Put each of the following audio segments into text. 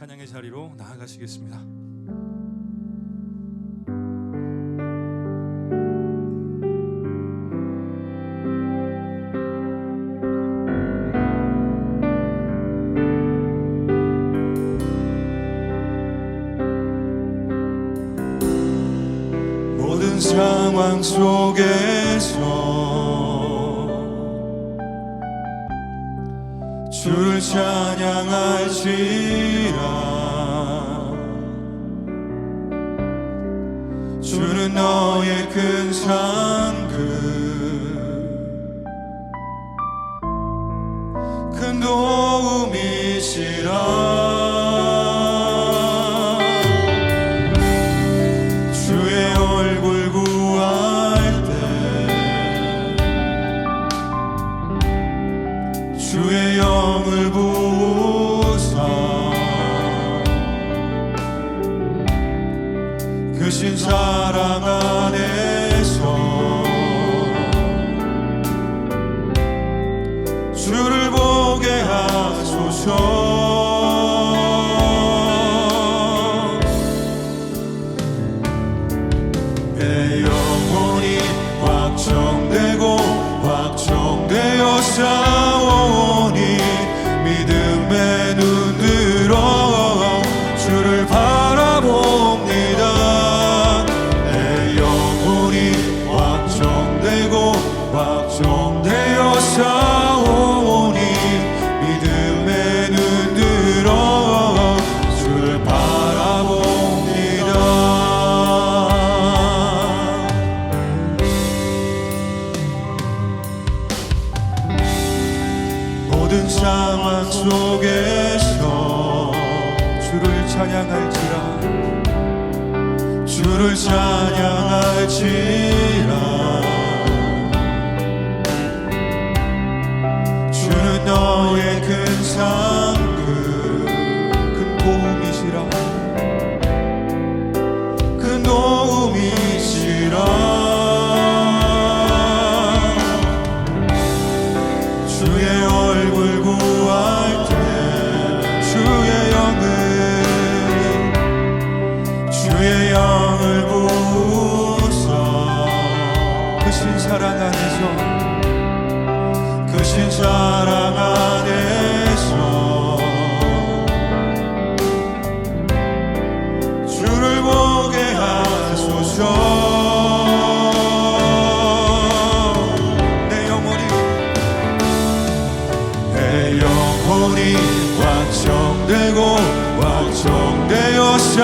찬양의 자리로 나아가시겠습니다. 속에 너의 그 큰 상급 큰 도움이시라 주의 얼굴 구할 때 주의 영을 부사 신 사랑아 Amen. ti. 그 신사랑 안에서 그 신사랑 안에서 주를 보게 하소서. 내 영혼이 내 영혼이 완성되고 완성되었사.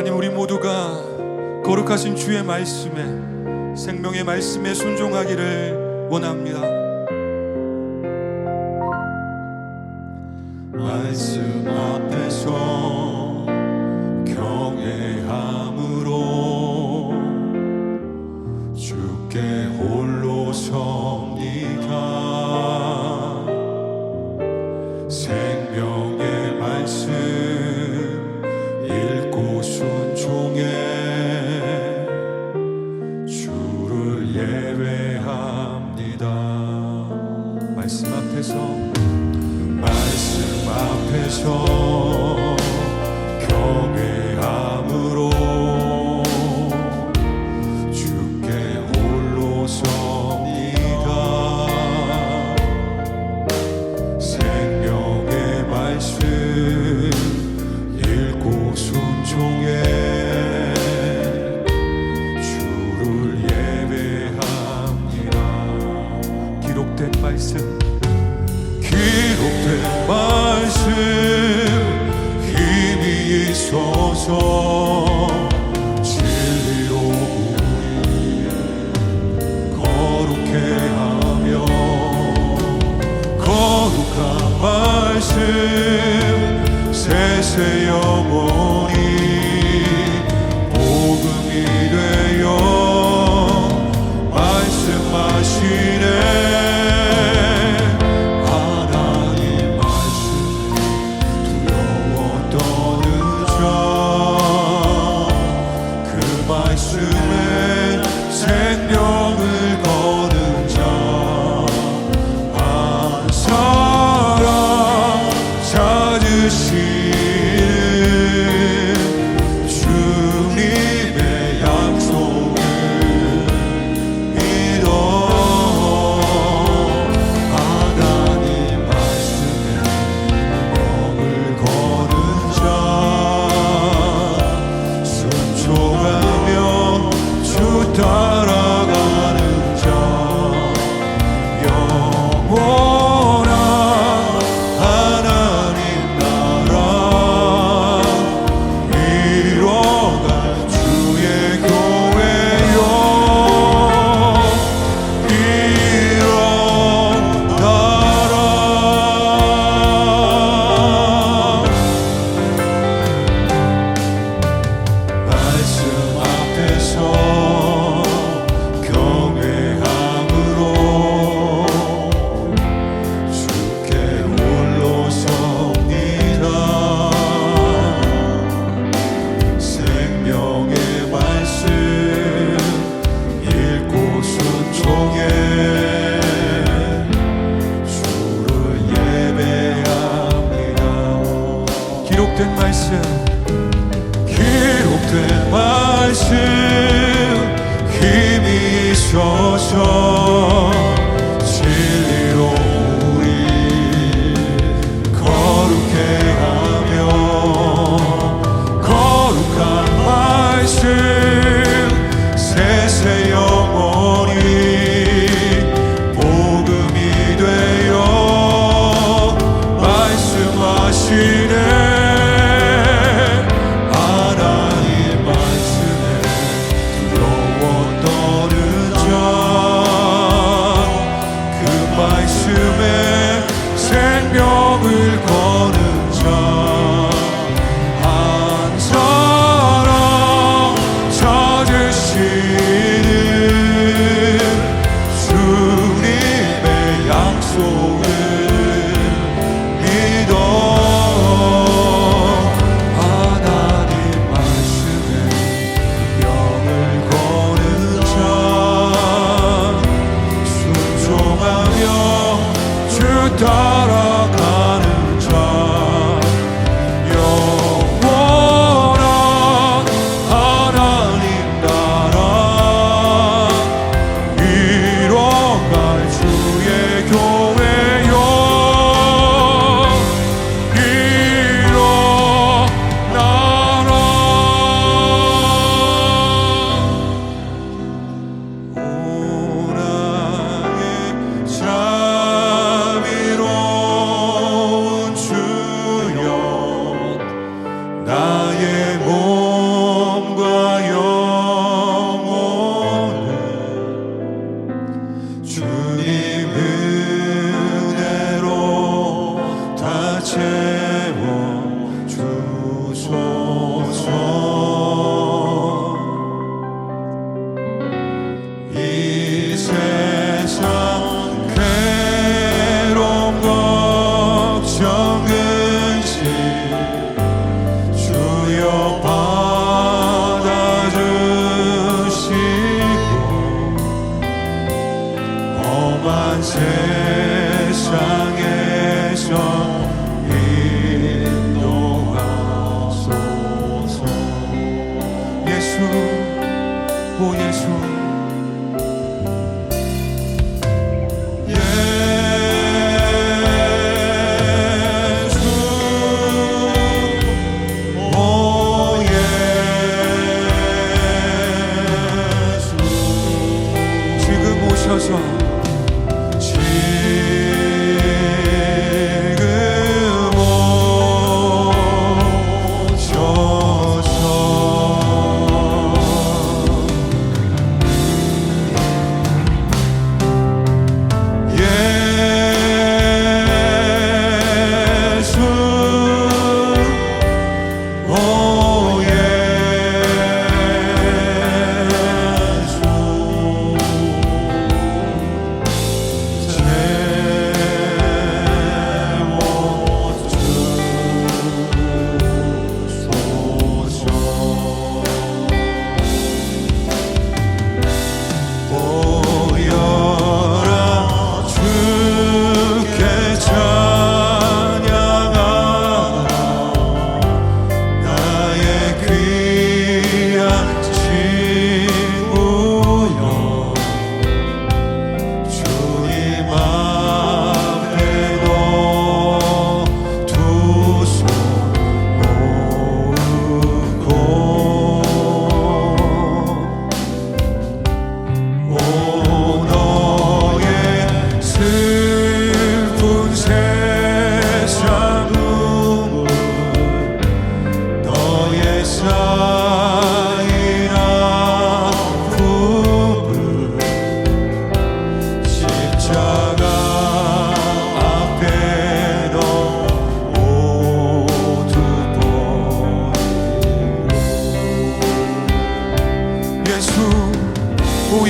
하나님 우리 모두가 거룩하신 주의 말씀에 생명의 말씀에 순종하기를 원합니다. 말씀 앞에서 경외함으로 주께 홀로 섭니다.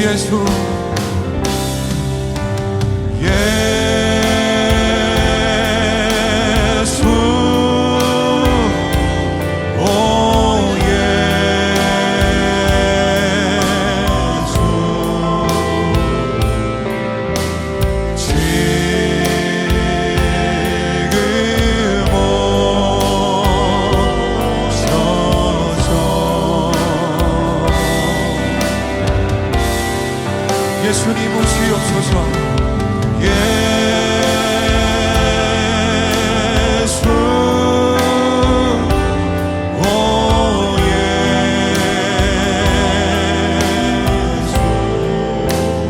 오 예수님 오시옵소서. 예수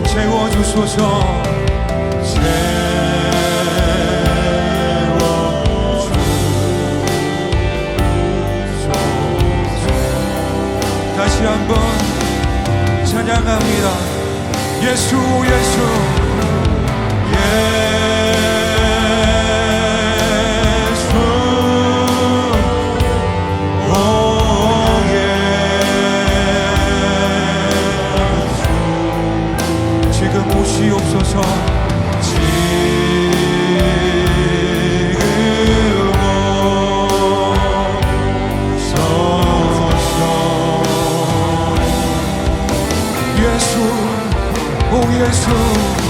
채워주소서. 다시 한번 찬양합니다 예수 예수. 예수. 오 예수. 지금 오시옵소서 오 예수